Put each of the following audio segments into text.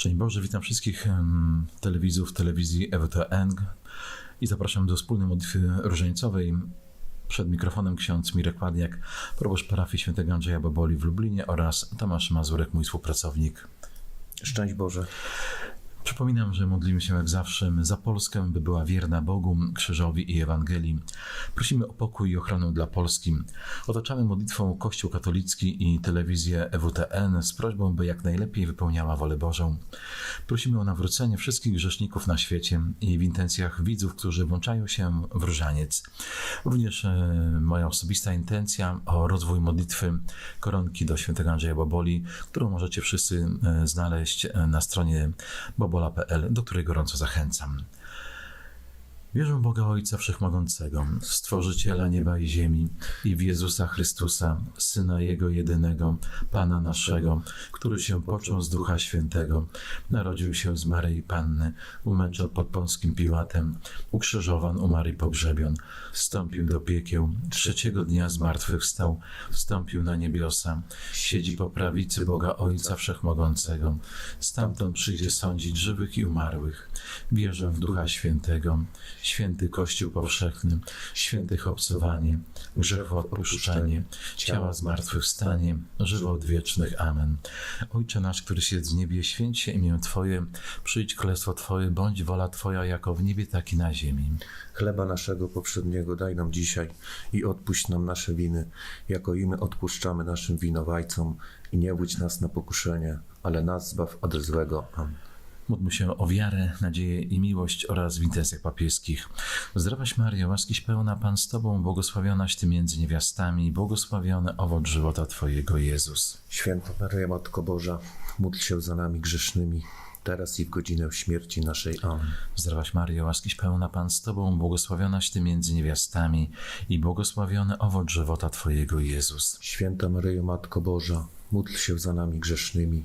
Szczęść Boże, witam wszystkich em, telewidzów telewizji EWTN i zapraszam do wspólnej modlitwy różańcowej. Przed mikrofonem ksiądz Mirek Ładniak, proboszcz parafii świętego Andrzeja Boboli w Lublinie oraz Tomasz Mazurek, mój współpracownik. Szczęść Boże. Przypominam, że modlimy się jak zawsze za Polskę, by była wierna Bogu, krzyżowi i Ewangelii. Prosimy o pokój i ochronę dla Polski. Otaczamy modlitwą Kościół katolicki i telewizję EWTN z prośbą, by jak najlepiej wypełniała wolę Bożą. Prosimy o nawrócenie wszystkich grzeszników na świecie i w intencjach widzów, którzy włączają się w różaniec. Również e, moja osobista intencja o rozwój modlitwy koronki do świętego Andrzeja Boboli, którą możecie wszyscy e, znaleźć e, na stronie bobola.pl, do której gorąco zachęcam. Wierzę w Boga Ojca Wszechmogącego, Stworzyciela nieba i ziemi i w Jezusa Chrystusa, Syna Jego jedynego, Pana naszego, który się począł z Ducha Świętego, narodził się z Maryi Panny, umęczał pod Pąskim Piłatem, ukrzyżowan, umarł i pogrzebion, wstąpił do piekieł, trzeciego dnia zmartwychwstał, wstąpił na niebiosa, siedzi po prawicy Boga Ojca Wszechmogącego, stamtąd przyjdzie sądzić żywych i umarłych. Wierzę w Ducha Świętego, święty Kościół powszechny, świętych obcowanie, grzechu odpuszczenie, ciała zmartwychwstanie, żywot wiecznych. Amen. Ojcze nasz, któryś jest w niebie, święć się imię Twoje, przyjdź królestwo Twoje, bądź wola Twoja jako w niebie, tak i na ziemi. Chleba naszego poprzedniego daj nam dzisiaj i odpuść nam nasze winy, jako i my odpuszczamy naszym winowajcom i nie wódź nas na pokuszenie, ale nas zbaw od złego. Amen. Módlmy się o wiarę, nadzieję i miłość oraz w intencjach papieskich. Zdrowaś Maria, łaskiś pełna Pan z Tobą, błogosławionaś Ty między niewiastami błogosławiony owoc żywota Twojego, Jezus. Święta Maryja, Matko Boża, módl się za nami grzesznymi, teraz i w godzinę śmierci naszej. Amen. Zdrowaś Mario, łaskiś pełna Pan z Tobą, błogosławionaś Ty między niewiastami i błogosławiony owoc żywota Twojego, Jezus. Święta Maryjo, Matko Boża, módl się za nami grzesznymi,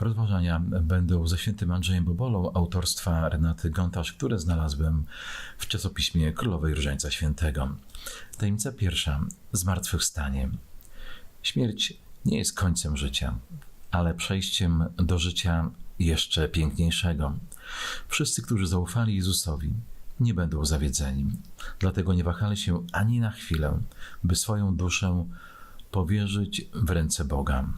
Rozważania będą ze świętym Andrzejem Bobolą autorstwa Renaty Gontarz, które znalazłem w czasopiśmie Królowej Różańca Świętego. Tajemnica pierwsza. Zmartwychwstanie. Śmierć nie jest końcem życia, ale przejściem do życia jeszcze piękniejszego. Wszyscy, którzy zaufali Jezusowi, nie będą zawiedzeni. Dlatego nie wahali się ani na chwilę, by swoją duszę powierzyć w ręce Boga.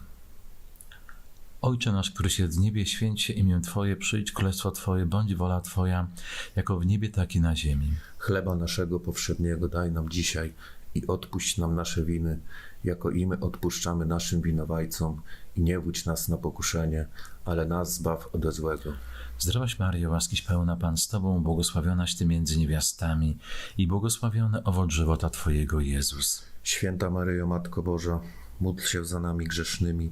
Ojcze nasz, któryś jest w niebie, święć się imię Twoje, przyjdź królestwo Twoje, bądź wola Twoja, jako w niebie, tak i na ziemi. Chleba naszego powszedniego daj nam dzisiaj i odpuść nam nasze winy, jako i my odpuszczamy naszym winowajcom i nie wódź nas na pokuszenie, ale nas zbaw ode złego. Zdrowaś Maryjo, łaskiś pełna Pan z Tobą, błogosławionaś Ty między niewiastami i błogosławiony owoc żywota Twojego, Jezus. Święta Maryjo, Matko Boża, módl się za nami grzesznymi,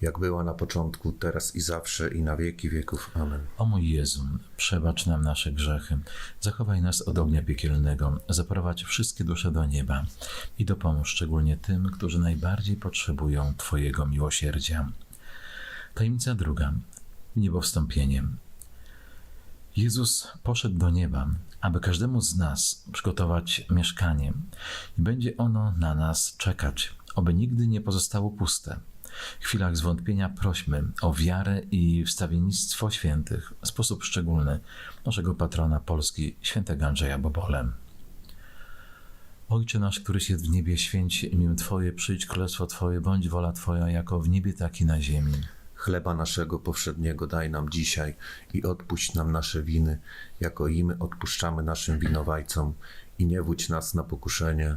Jak była na początku, teraz i zawsze i na wieki wieków. Amen. O mój Jezu, przebacz nam nasze grzechy, zachowaj nas od ognia piekielnego, zaprowadź wszystkie dusze do nieba i dopomóż szczególnie tym, którzy najbardziej potrzebują Twojego miłosierdzia. Tajemnica druga. Niebowstąpieniem. Jezus poszedł do nieba, aby każdemu z nas przygotować mieszkanie i będzie ono na nas czekać, aby nigdy nie pozostało puste. Chwilach zwątpienia prośmy o wiarę i wstawiennictwo świętych w sposób szczególny naszego patrona Polski, świętego Andrzeja Bobolem. Ojcze nasz, któryś jest w niebie, święć imię Twoje, przyjdź królestwo Twoje, bądź wola Twoja, jako w niebie, tak i na ziemi. Chleba naszego powszedniego daj nam dzisiaj i odpuść nam nasze winy, jako i my odpuszczamy naszym winowajcom. I nie wódź nas na pokuszenie,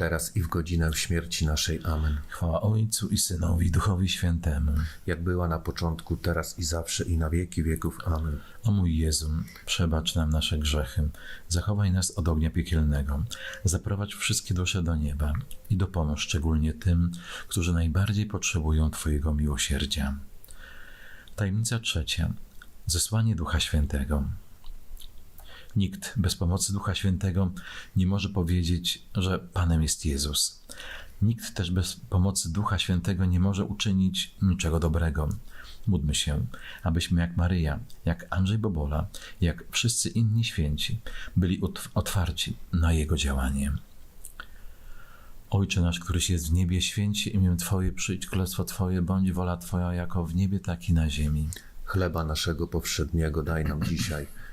teraz i w godzinę śmierci naszej. Amen. Chwała Ojcu i Synowi Duchowi Świętemu. Jak była na początku, teraz i zawsze i na wieki wieków. Amen. O mój Jezu, przebacz nam nasze grzechy, zachowaj nas od ognia piekielnego, zaprowadź wszystkie dusze do nieba i dopomóż szczególnie tym, którzy najbardziej potrzebują Twojego miłosierdzia. Tajemnica trzecia. Zesłanie Ducha Świętego. Nikt bez pomocy Ducha Świętego nie może powiedzieć, że Panem jest Jezus. Nikt też bez pomocy Ducha Świętego nie może uczynić niczego dobrego. Módlmy się, abyśmy jak Maryja, jak Andrzej Bobola, jak wszyscy inni święci byli otw- otwarci na Jego działanie. Ojcze nasz, któryś jest w niebie, święć się imię Twoje, przyjdź królestwo Twoje, bądź wola Twoja jako w niebie, tak i na ziemi. Chleba naszego powszedniego daj nam dzisiaj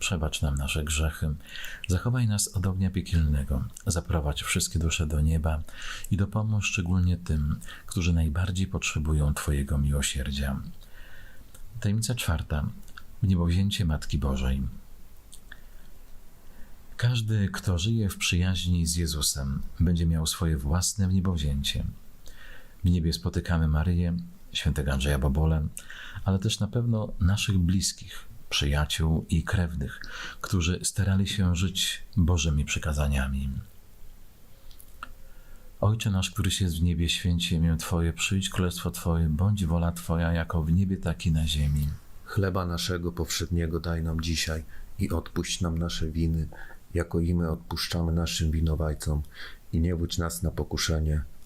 przebacz nam nasze grzechy, zachowaj nas od ognia piekielnego, zaprowadź wszystkie dusze do nieba i dopomóż szczególnie tym, którzy najbardziej potrzebują Twojego miłosierdzia. Tajemnica czwarta. Wniebowzięcie Matki Bożej. Każdy, kto żyje w przyjaźni z Jezusem, będzie miał swoje własne wniebowzięcie. W niebie spotykamy Maryję, świętego Andrzeja Bobole, ale też na pewno naszych bliskich, przyjaciół i krewnych, którzy starali się żyć Bożymi przykazaniami. Ojcze nasz, któryś jest w niebie, święci imię Twoje, przyjdź królestwo Twoje, bądź wola Twoja, jako w niebie, tak i na ziemi. Chleba naszego powszedniego daj nam dzisiaj i odpuść nam nasze winy, jako i my odpuszczamy naszym winowajcom. I nie wódź nas na pokuszenie,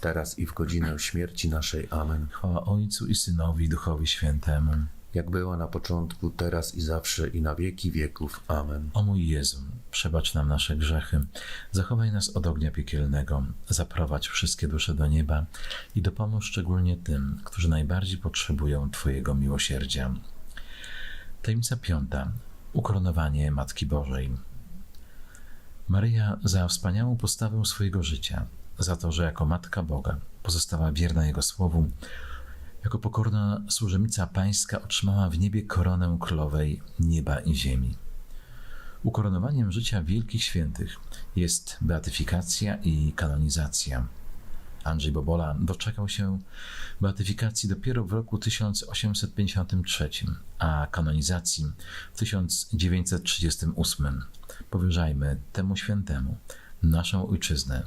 teraz i w godzinę śmierci naszej. Amen. Chwała Ojcu i Synowi i Duchowi Świętemu. Jak była na początku, teraz i zawsze i na wieki wieków. Amen. O mój Jezu, przebacz nam nasze grzechy, zachowaj nas od ognia piekielnego, zaprowadź wszystkie dusze do nieba i dopomóż szczególnie tym, którzy najbardziej potrzebują Twojego miłosierdzia. Tajemnica piąta. Ukoronowanie Matki Bożej. Maryja za wspaniałą postawę swojego życia, za to, że jako Matka Boga pozostała wierna Jego słowu, jako pokorna służebnica pańska otrzymała w niebie koronę królowej nieba i ziemi. Ukoronowaniem życia wielkich świętych jest beatyfikacja i kanonizacja. Andrzej Bobola doczekał się beatyfikacji dopiero w roku 1853, a kanonizacji w 1938. Powierzajmy temu świętemu naszą ojczyznę,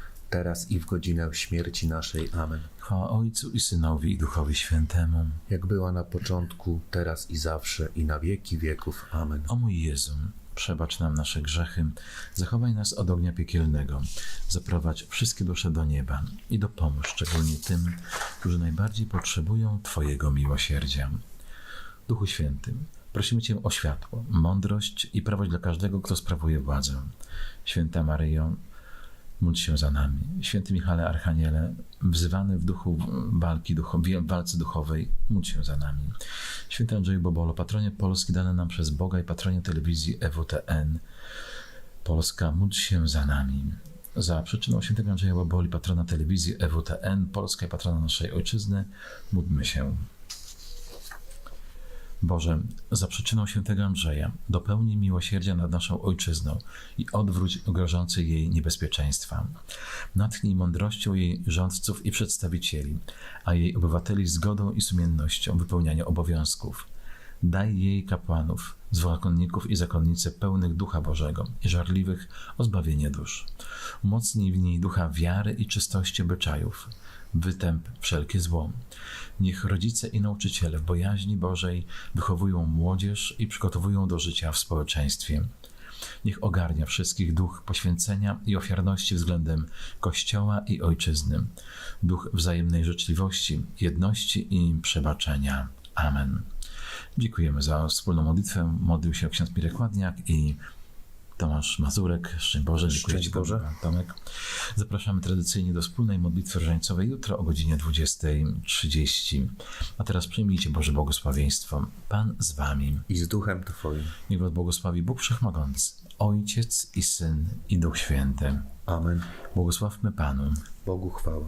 teraz i w godzinę śmierci naszej. Amen. Chwała Ojcu i Synowi i Duchowi Świętemu. Jak była na początku, teraz i zawsze i na wieki wieków. Amen. O mój Jezu, przebacz nam nasze grzechy, zachowaj nas od ognia piekielnego, zaprowadź wszystkie dusze do nieba i dopomóż szczególnie tym, którzy najbardziej potrzebują Twojego miłosierdzia. Duchu Świętym, prosimy Cię o światło, mądrość i prawość dla każdego, kto sprawuje władzę. Święta Maryjo, módl się za nami. Święty Michale Archaniele, wzywany w duchu walki, ducho, w walce duchowej, módl się za nami. Święty Andrzeju Bobolo, patronie Polski dane nam przez Boga i patronie telewizji EWTN. Polska, módl się za nami. Za przyczyną świętego Andrzeja Boboli, patrona telewizji EWTN, Polska i patrona naszej ojczyzny, módlmy się. Boże, za przyczyną świętego Andrzeja, dopełnij miłosierdzia nad naszą ojczyzną i odwróć grożące jej niebezpieczeństwa. Natchnij mądrością jej rządców i przedstawicieli, a jej obywateli zgodą i sumiennością wypełniania obowiązków. Daj jej kapłanów, zakonników i zakonnice pełnych Ducha Bożego i żarliwych o zbawienie dusz. Umocnij w niej ducha wiary i czystości obyczajów, wytęp wszelkie zło. Niech rodzice i nauczyciele w bojaźni Bożej wychowują młodzież i przygotowują do życia w społeczeństwie. Niech ogarnia wszystkich duch poświęcenia i ofiarności względem Kościoła i Ojczyzny, duch wzajemnej życzliwości, jedności i przebaczenia. Amen. Dziękujemy za wspólną modlitwę. Modlił się ksiądz Mirek Ładniak i Tomasz Mazurek. Szczęść Boże. Dziękuję Szczęść Ci, Boże. Tomek. Zapraszamy tradycyjnie do wspólnej modlitwy różańcowej jutro o godzinie 20.30. A teraz przyjmijcie Boże błogosławieństwo. Pan z Wami. I z duchem Twoim. Niech Was błogosławi Bóg Wszechmogący, Ojciec i Syn i Duch Święty. Amen. Błogosławmy Panu. Bogu chwała.